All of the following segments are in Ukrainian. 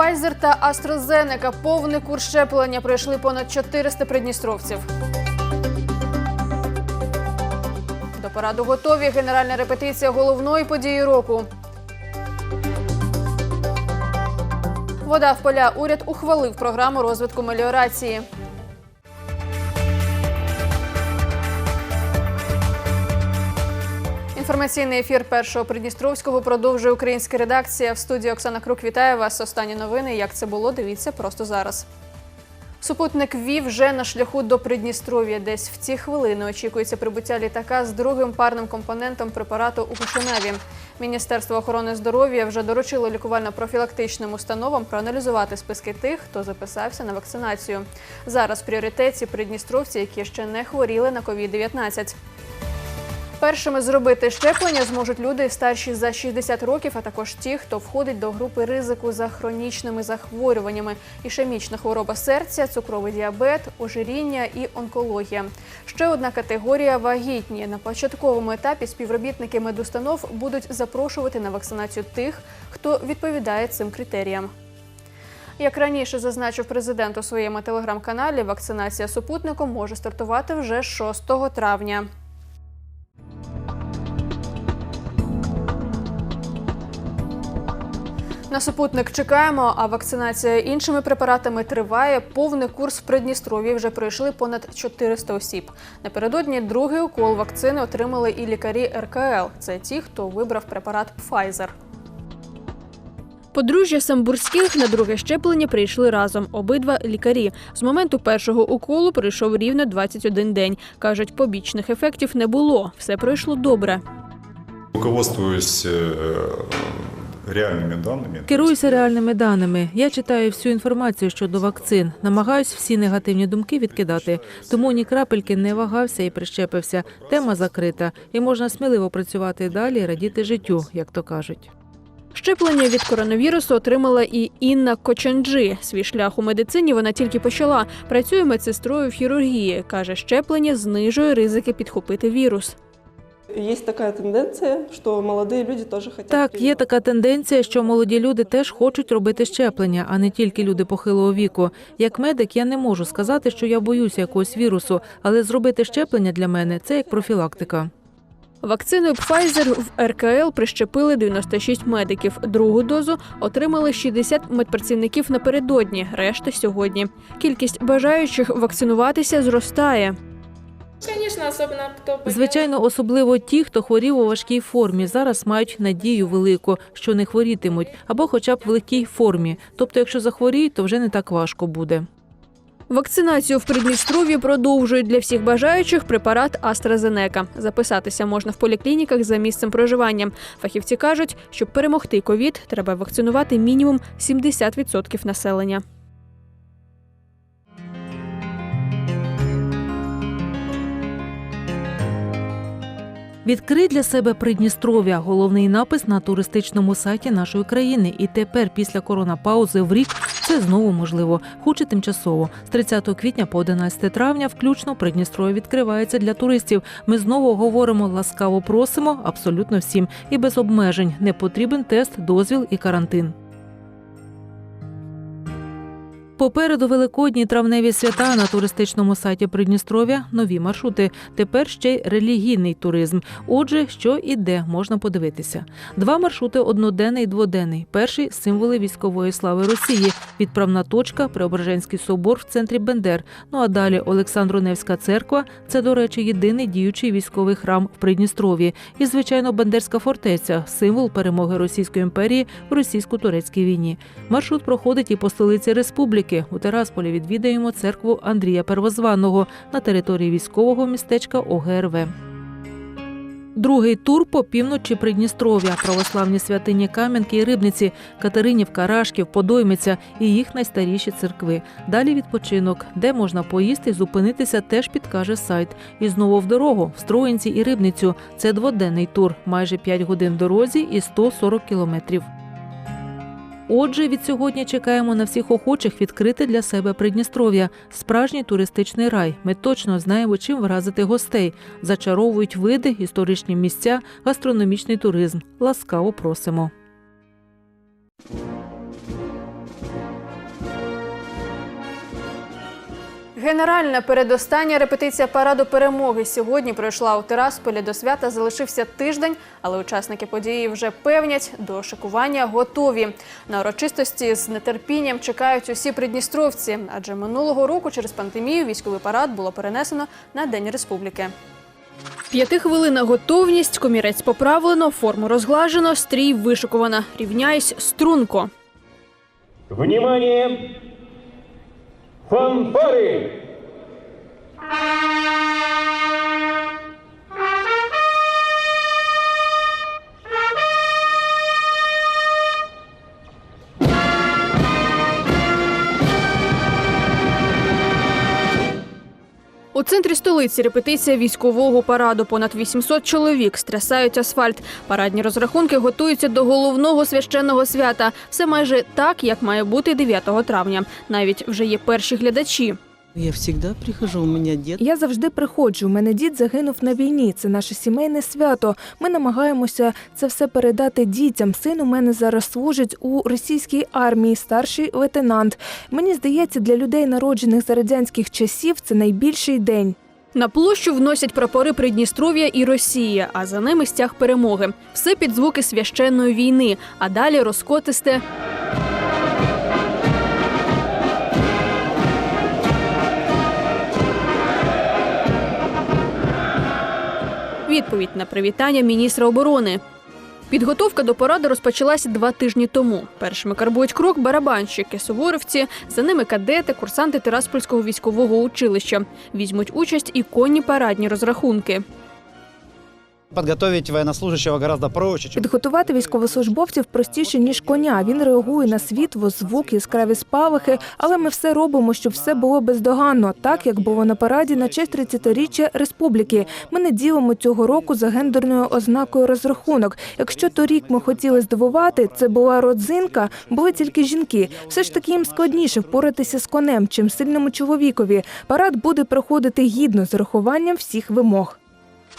Pfizer та AstraZeneca. Повний курс щеплення пройшли понад 400 придністровців. До параду готові генеральна репетиція головної події року. Вода в поля. Уряд ухвалив програму розвитку меліорації. Інформаційний ефір першого Придністровського продовжує українська редакція. В студії Оксана Крук вітає вас. Останні новини. Як це було? Дивіться просто зараз. Супутник ВІ вже на шляху до Придністров'я. Десь в ці хвилини очікується прибуття літака з другим парним компонентом препарату у Кишиневі. Міністерство охорони здоров'я вже доручило лікувально-профілактичним установам проаналізувати списки тих, хто записався на вакцинацію. Зараз в пріоритеті придністровці, які ще не хворіли на COVID-19. Першими зробити щеплення зможуть люди старші за 60 років, а також ті, хто входить до групи ризику за хронічними захворюваннями, ішемічна хвороба серця, цукровий діабет, ожиріння і онкологія. Ще одна категорія вагітні. На початковому етапі співробітники медустанов будуть запрошувати на вакцинацію тих, хто відповідає цим критеріям. Як раніше зазначив президент у своєму телеграм-каналі, вакцинація супутником може стартувати вже 6 травня. На супутник чекаємо, а вакцинація іншими препаратами триває. Повний курс в Придністров'ї вже пройшли понад 400 осіб. Напередодні другий укол вакцини отримали і лікарі РКЛ. Це ті, хто вибрав препарат Pfizer. Подружжя Самбурських на друге щеплення прийшли разом. Обидва лікарі. З моменту першого уколу пройшов рівно 21 день. Кажуть, побічних ефектів не було. Все пройшло добре. Руководствуясь э, реальными данными. Керуюся реальними даними. Я читаю всю інформацію щодо вакцин, намагаюсь всі негативні думки відкидати. Тому ні крапельки не вагався і прищепився. Тема закрита, і можна сміливо працювати далі, і радіти життю, як то кажуть. Щеплення від коронавірусу отримала і Інна Кочанджи. Свій шлях у медицині вона тільки почала. Працює медсестрою в хірургії. каже, щеплення знижує ризики підхопити вірус. Есть такая тенденция, что молодые люди тоже хотят. Так, є така тенденція, що молоді люди теж хочуть робити щеплення, а не тільки люди похилого віку. Як медик, я не можу сказати, що я боюся якогось вірусу, але зробити щеплення для мене це як профілактика. Вакциною Pfizer в РКЛ прищепили 96 медиків. Другу дозу отримали 60 медпрацівників напередодні, решта сьогодні. Кількість бажаючих вакцинуватися зростає. Звичайно, особливо ті, хто хворів у важкій формі, зараз мають надію велику, що не хворітимуть, або хоча б в легкій формі. Тобто, якщо захворіють, то вже не так важко буде. Вакцинацію в Придністров'ї продовжують для всіх бажаючих препарат AstraZeneca. Записатися можна в поліклініках за місцем проживання. Фахівці кажуть, щоб перемогти ковід, треба вакцинувати мінімум 70% населення. Відкрий для себе Придністров'я головний напис на туристичному сайті нашої країни. І тепер, після коронапаузи в рік, це знову можливо, хоч і тимчасово. З 30 квітня по 11 травня, включно Придністров'я відкривається для туристів. Ми знову говоримо ласкаво просимо абсолютно всім і без обмежень. Не потрібен тест, дозвіл і карантин. Попереду великодні травневі свята на туристичному сайті Придністров'я нові маршрути. Тепер ще й релігійний туризм. Отже, що і де можна подивитися. Два маршрути одноденний і дводенний. Перший символи військової слави Росії. Відправна точка Преображенський собор в центрі Бендер. Ну а далі Олександро-Невська церква. Це, до речі, єдиний діючий військовий храм в Придністров'ї. І, звичайно, Бендерська фортеця символ перемоги Російської імперії в російсько-турецькій війні. Маршрут проходить і по столиці республіки. У Терасполі відвідаємо церкву Андрія Первозваного на території військового містечка ОГРВ. Другий тур по півночі Придністров'я, православні святині Кам'янки і Рибниці, Катеринівка, Рашків, Подоймиця і їх найстаріші церкви. Далі відпочинок, де можна поїсти зупинитися, теж підкаже сайт. І знову в дорогу, в Строїнці і Рибницю. Це дводенний тур, майже 5 годин дорозі і 140 кілометрів. Отже, від сьогодні чекаємо на всіх охочих відкрити для себе Придністров'я, справжній туристичний рай. Ми точно знаємо, чим вразити гостей. Зачаровують види, історичні місця, гастрономічний туризм. Ласкаво просимо. Генеральна передостання репетиція параду перемоги сьогодні пройшла у Тирасполі. До свята залишився тиждень, але учасники події вже певнять, до шикування готові. На урочистості з нетерпінням чекають усі придністровці, адже минулого року через пандемію військовий парад було перенесено на День Республіки. П'ятихвилинна готовність, комірець поправлено, форму розглажено, стрій вишикувана. Рівняйсь струнко. Внимание! from Fanfare! У центрі столиці репетиція військового параду. Понад 800 чоловік стрясають асфальт. Парадні розрахунки готуються до головного священного свята. Все майже так, як має бути 9 травня. Навіть вже є перші глядачі. Я всегда прихожу, у меня дед. Я завжди приходжу. У мене дід загинув на війні. Це наше сімейне свято. Ми намагаємося це все передати дітям. Син у мене зараз служить у російській армії, старший лейтенант. Мені здається, для людей, народжених за радянських часів, це найбільший день. На площу вносять прапори Придністров'я і Росії, а за ними стяг перемоги. Все під звуки священної війни. А далі розкотисте. Відповідь на привітання міністра оборони. Підготовка до поради розпочалася два тижні тому. Першими карбують крок барабанщики, суворовці, за ними кадети, курсанти Тираспольського військового училища. Візьмуть участь і конні парадні розрахунки. Подготовить военнослужащего гораздо проще, Підготувати військовослужбовців простіше ніж коня. Він реагує на світло, звук, яскраві спалахи, але ми все робимо, щоб все було бездоганно, так як було на параді на честь 30-річчя республіки. Ми не ділимо цього року за гендерною ознакою розрахунок. Якщо торік ми хотіли здивувати, це була родзинка, були тільки жінки. Все ж таки їм складніше впоратися з конем, чим сильному чоловікові. Парад буде проходити гідно з урахуванням всіх вимог.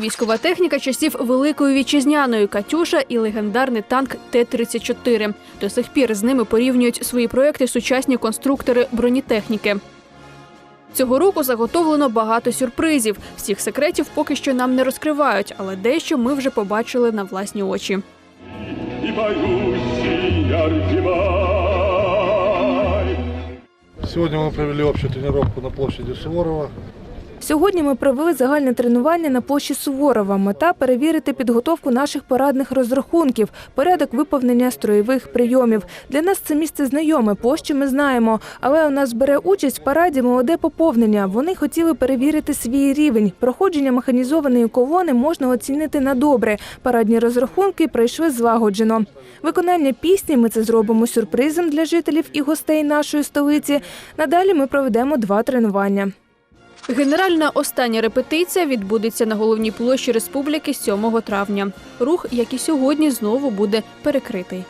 Військова техніка часів Великої вітчизняної Катюша і легендарний танк Т-34. До сих пір з ними порівнюють свої проекти сучасні конструктори бронетехніки. Цього року заготовлено багато сюрпризів. Всіх секретів поки що нам не розкривають, але дещо ми вже побачили на власні очі. И поющий яркий май. Сегодня мы провели общую тренировку на площади Суворова. Сьогодні ми провели загальне тренування на площі Суворова. Мета перевірити підготовку наших парадних розрахунків, порядок виповнення строєвих прийомів. Для нас це місце знайоме, площу ми знаємо. Але у нас бере участь в параді молоде поповнення. Вони хотіли перевірити свій рівень. Проходження механізованої колони можна оцінити на добре. Парадні розрахунки пройшли злагоджено. Виконання пісні ми це зробимо сюрпризом для жителів і гостей нашої столиці. Надалі ми проведемо два тренування. Генеральна остання репетиція відбудеться на головній площі республіки 7 травня. Рух, як і сьогодні, знову буде перекритий.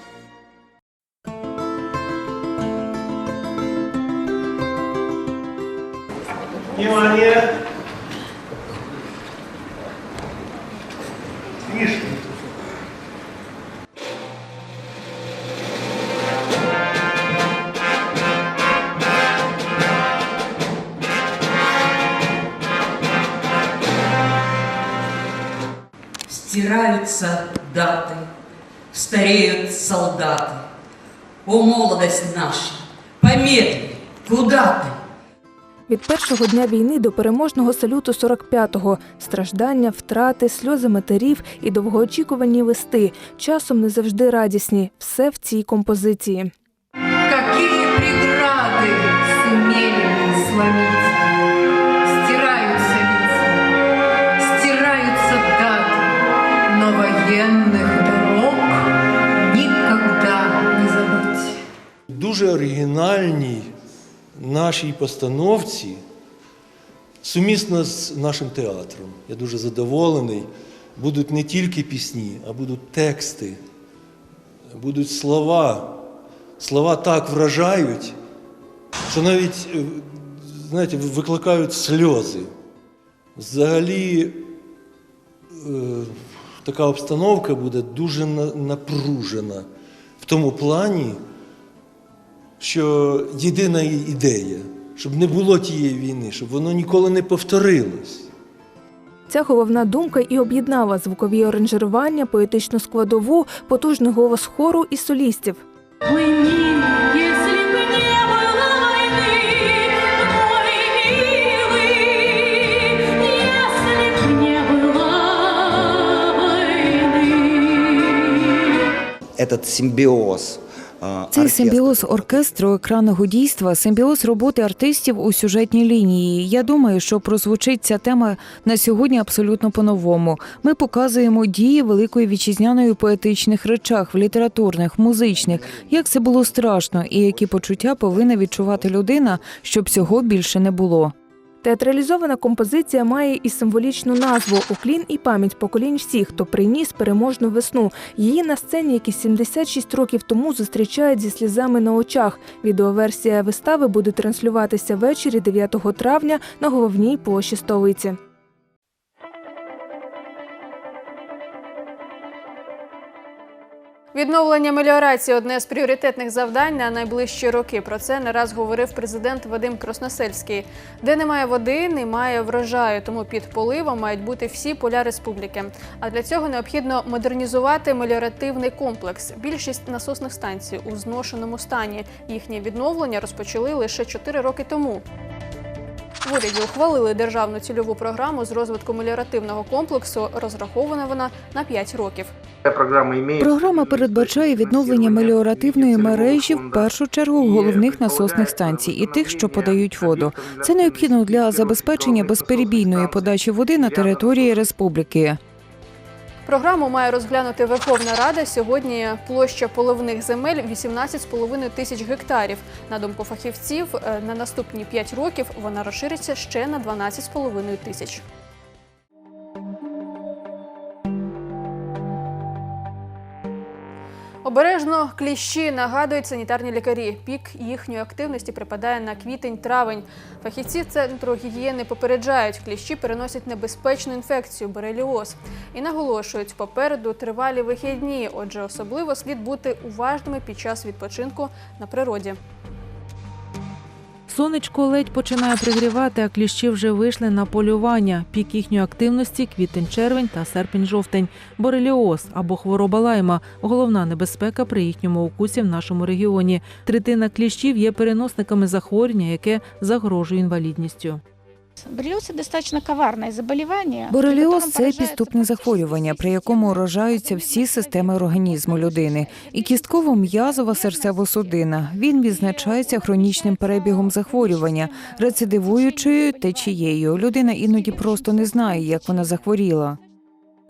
Внимание! Стираются даты, стареют солдаты. О, молодость наша, помедли, куда ты? Від першого дня війни до переможного салюту 45-го – страждання, втрати, сльози матерів і довгоочікувані листи. Часом не завжди радісні. Все в цій композиції. Какие преграды сумели сломить? Дуже оригінальній нашій постановці, сумісно з нашим театром. Я дуже задоволений. Будуть не тільки пісні, а будуть тексти, будуть слова. Слова так вражають, що навіть, е, знаєте, викликають сльози. Взагалі, е, така обстановка буде дуже напружена в тому плані, що єдина ідея, щоб не було тієї війни, щоб воно ніколи не повторилось. Ця головна думка і об'єднала звукові аранжирування, поетичну складову, потужний голос хору і солістів. Ой, милый, если бы не было войны, мой милый, если бы не было войны. Этот симбиоз. цей симбіоз оркестру екранного дійства, симбіоз роботи артистів у сюжетній лінії. Я думаю, що прозвучить ця тема на сьогодні абсолютно по-новому. Ми показуємо дії великої вітчизняної поетичних речах, в літературних, музичних, як це було страшно, і які почуття повинна відчувати людина, щоб цього більше не було. Театралізована композиція має і символічну назву Уклін і пам'ять поколінь всіх, хто приніс переможну весну. Її на сцені, які 76 років тому зустрічають зі сльозами на очах. Відеоверсія вистави буде транслюватися ввечері 9 травня на головній площі столиці. Відновлення меліорації одне з пріоритетних завдань на найближчі роки. Про це не раз говорив президент Вадим Красносельський. Де немає води, немає врожаю, тому під поливом мають бути всі поля республіки. А для цього необхідно модернізувати меліоративний комплекс. Більшість насосних станцій у зношеному стані. Їхнє відновлення розпочали лише 4 роки тому. В уряді ухвалили державну цільову програму з розвитку меліоративного комплексу. Розрахована вона на 5 років. Програма передбачає відновлення меліоративної мережі в першу чергу головних насосних станцій і тих, що подають воду. Це необхідно для забезпечення безперебійної подачі води на території республіки. Програму має розглянути Верховна Рада. Сьогодні площа поливних земель 18,5 тисяч гектарів. На думку фахівців, е, на наступні 5 років вона розшириться ще на 12,5 тисяч. Обережно кліщі нагадують санітарні лікарі. Пік їхньої активності припадає на квітень-травень. Фахівці центру гігієни попереджають, кліщі переносять небезпечну інфекцію бореліоз і наголошують, попереду тривалі вихідні. Отже, особливо слід бути уважними під час відпочинку на природі. Сонечко ледь починає пригрівати, а кліщі вже вийшли на полювання. Пік їхньої активності квітень-червень та серпень-жовтень. Бореліоз або хвороба лайма головна небезпека при їхньому укусі в нашому регіоні. Третина кліщів є переносниками захворювання, яке загрожує інвалідністю. Боррелиоз – достатньо коварне заболівання. Бореліоз це підступне захворювання, при якому вражаються всі системи організму людини. І кістково-м'язова серцево-судина. Він відзначається хронічним перебігом захворювання, рецидивуючою течією. Людина іноді просто не знає, як вона захворіла.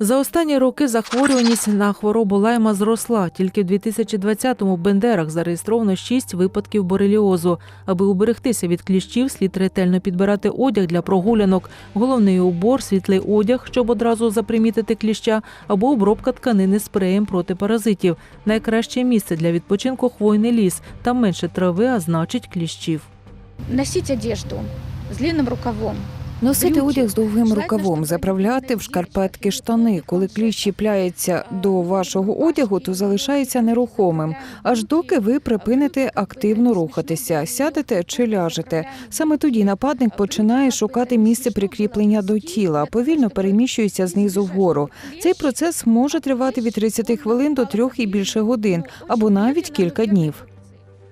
За останні роки захворюваність на хворобу лайма зросла. Тільки в 2020-му в Бендерах зареєстровано 6 випадків бореліозу. Аби уберегтися від кліщів, слід ретельно підбирати одяг для прогулянок, головний убор, світлий одяг, щоб одразу запримітити кліща, або обробка тканини спреєм проти паразитів. Найкраще місце для відпочинку хвойний ліс. Там менше трави, а значить кліщів. Носить одежду с длинным рукавом. Носити одяг з довгим рукавом, заправляти в шкарпетки штани. Коли кліщ чіпляється до вашого одягу, то залишається нерухомим, аж доки ви припините активно рухатися, сядете чи ляжете. Саме тоді нападник починає шукати місце прикріплення до тіла, повільно переміщується знизу вгору. Цей процес може тривати від 30 хвилин до трьох і більше годин, або навіть кілька днів.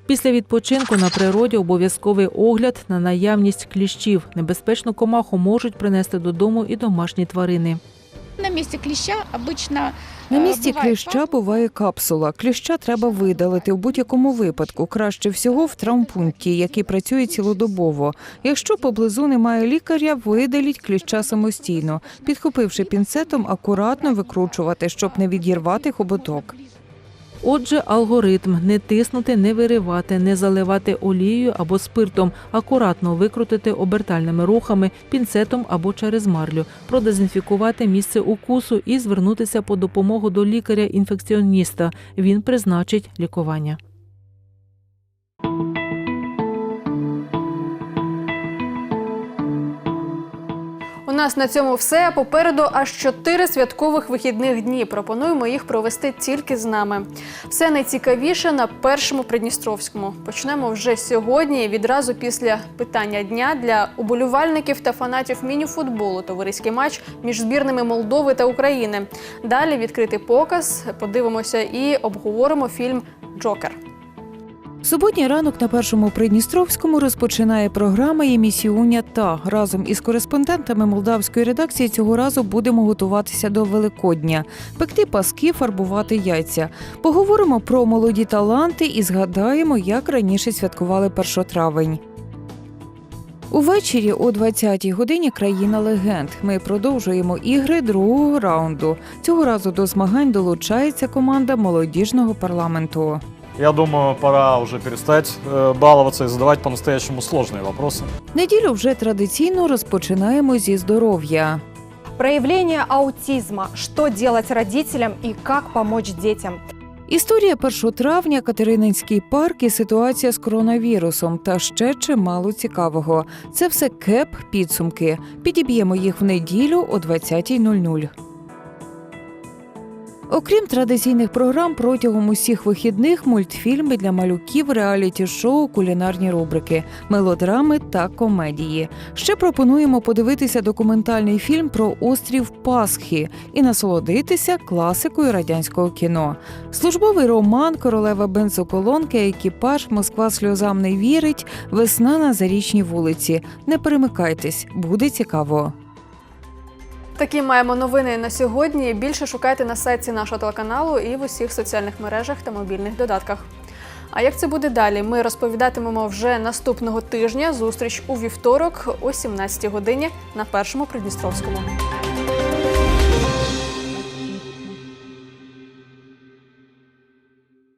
Після відпочинку на природі обов'язковий огляд на наявність кліщів. Небезпечну комаху можуть принести додому і домашні тварини. На месте клеща обычно На э, місці бывает кліща буває капсула. Кліща треба видалити в будь-якому випадку. Краще всього в травмпункті, який працює цілодобово. Якщо поблизу немає лікаря, видаліть кліща самостійно, підхопивши пінцетом, акуратно викручувати, щоб не відірвати хоботок. Отже, алгоритм не тиснути, не виривати, не заливати олією або спиртом, акуратно викрутити обертальними рухами, пінцетом або через марлю, продезінфікувати місце укусу і звернутися по допомогу до лікаря-інфекціоніста. Він призначить лікування. У нас на цьому все. Попереду аж чотири святкових вихідних дні. Пропонуємо їх провести тільки з нами. Все найцікавіше на першому Придністровському. Почнемо вже сьогодні. Відразу після питання дня для уболівальників та фанатів мініфутболу. Товариський матч між збірними Молдови та України. Далі відкритий показ. Подивимося і обговоримо фільм Джокер. Суботній ранок на першому Придністровському розпочинає програма «Ємісіуня та разом із кореспондентами молдавської редакції цього разу будемо готуватися до Великодня, пекти паски, фарбувати яйця. Поговоримо про молоді таланти і згадаємо, як раніше святкували першотравень. Увечері о 20-й годині країна легенд. Ми продовжуємо ігри другого раунду. Цього разу до змагань долучається команда молодіжного парламенту. Я думаю, пора уже перестать э, баловаться и задавать по-настоящему сложные вопросы. Неділю вже традиційно розпочинаємо зі здоров'я. Проявление аутизма. Что делать родителям и как помочь детям? Історія 1 травня, Катерининський парк і ситуація з коронавірусом та ще чимало цікавого. Це все кеп підсумки. Підіб'ємо їх в неділю о 20.00. Окрім традиційних програм, протягом усіх вихідних мультфільми для малюків, реаліті-шоу, кулінарні рубрики, мелодрами та комедії. Ще пропонуємо подивитися документальний фільм про острів Пасхи і насолодитися класикою радянського кіно. Службовий роман Королева бензоколонки, екіпаж Москва сльозам не вірить. Весна на зарічній вулиці. Не перемикайтесь, буде цікаво. Такі маємо новини на сьогодні. Більше шукайте на сайті нашого телеканалу і в усіх соціальних мережах та мобільних додатках. А як це буде далі? Ми розповідатимемо вже наступного тижня. Зустріч у вівторок о 17 годині на першому Придністровському.